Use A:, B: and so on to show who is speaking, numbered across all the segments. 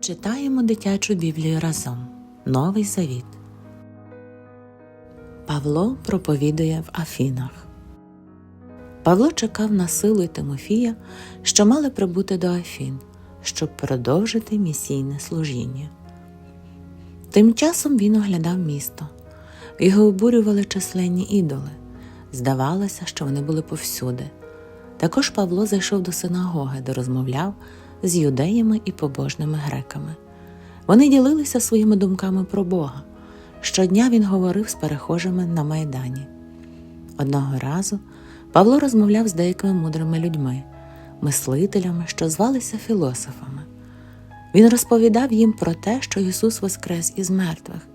A: Читаємо дитячу Біблію разом. Новий Завіт. Павло проповідує в Афінах. Павло чекав на силу Тимофія, що мали прибути до Афін, щоб продовжити місійне служіння. Тим часом він оглядав місто. Його обурювали численні ідоли. Здавалося, що вони були повсюди. Також Павло зайшов до синагоги, де розмовляв з юдеями і побожними греками. Вони ділилися своїми думками про Бога. Щодня він говорив з перехожими на майдані. Одного разу Павло розмовляв з деякими мудрими людьми, мислителями, що звалися філософами. Він розповідав їм про те, що Ісус воскрес із мертвих,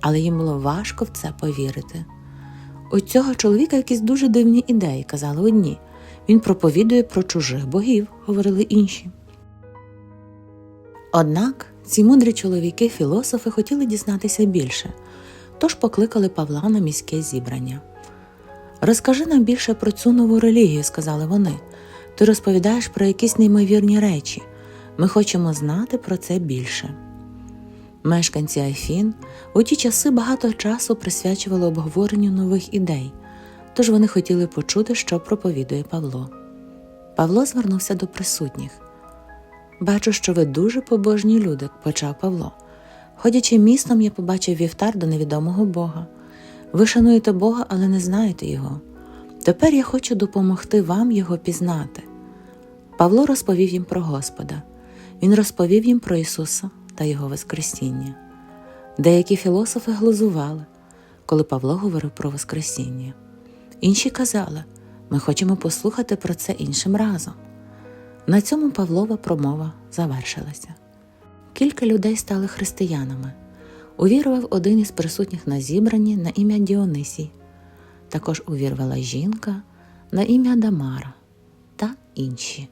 A: але їм було важко в це повірити. У цього чоловіка якісь дуже дивні ідеї, казали одні. Він проповідує про чужих богів, говорили інші. Однак ці мудрі чоловіки, філософи, хотіли дізнатися більше, тож покликали Павла на міське зібрання. Розкажи нам більше про цю нову релігію, сказали вони. Ти розповідаєш про якісь неймовірні речі. Ми хочемо знати про це більше. Мешканці Афін у ті часи багато часу присвячували обговоренню нових ідей, тож вони хотіли почути, що проповідує Павло. Павло звернувся до присутніх. Бачу, що ви дуже побожні люди, почав Павло. Ходячи містом, я побачив вівтар до невідомого Бога. Ви шануєте Бога, але не знаєте Його. Тепер я хочу допомогти вам його пізнати. Павло розповів їм про Господа. Він розповів їм про Ісуса та Його Воскресіння. Деякі філософи глузували, коли Павло говорив про Воскресіння. Інші казали, ми хочемо послухати про це іншим разом. На цьому Павлова промова завершилася. Кілька людей стали християнами. Увірував один із присутніх на зібранні на ім'я Діонисій. Також увірвала жінка на ім'я Дамара та інші.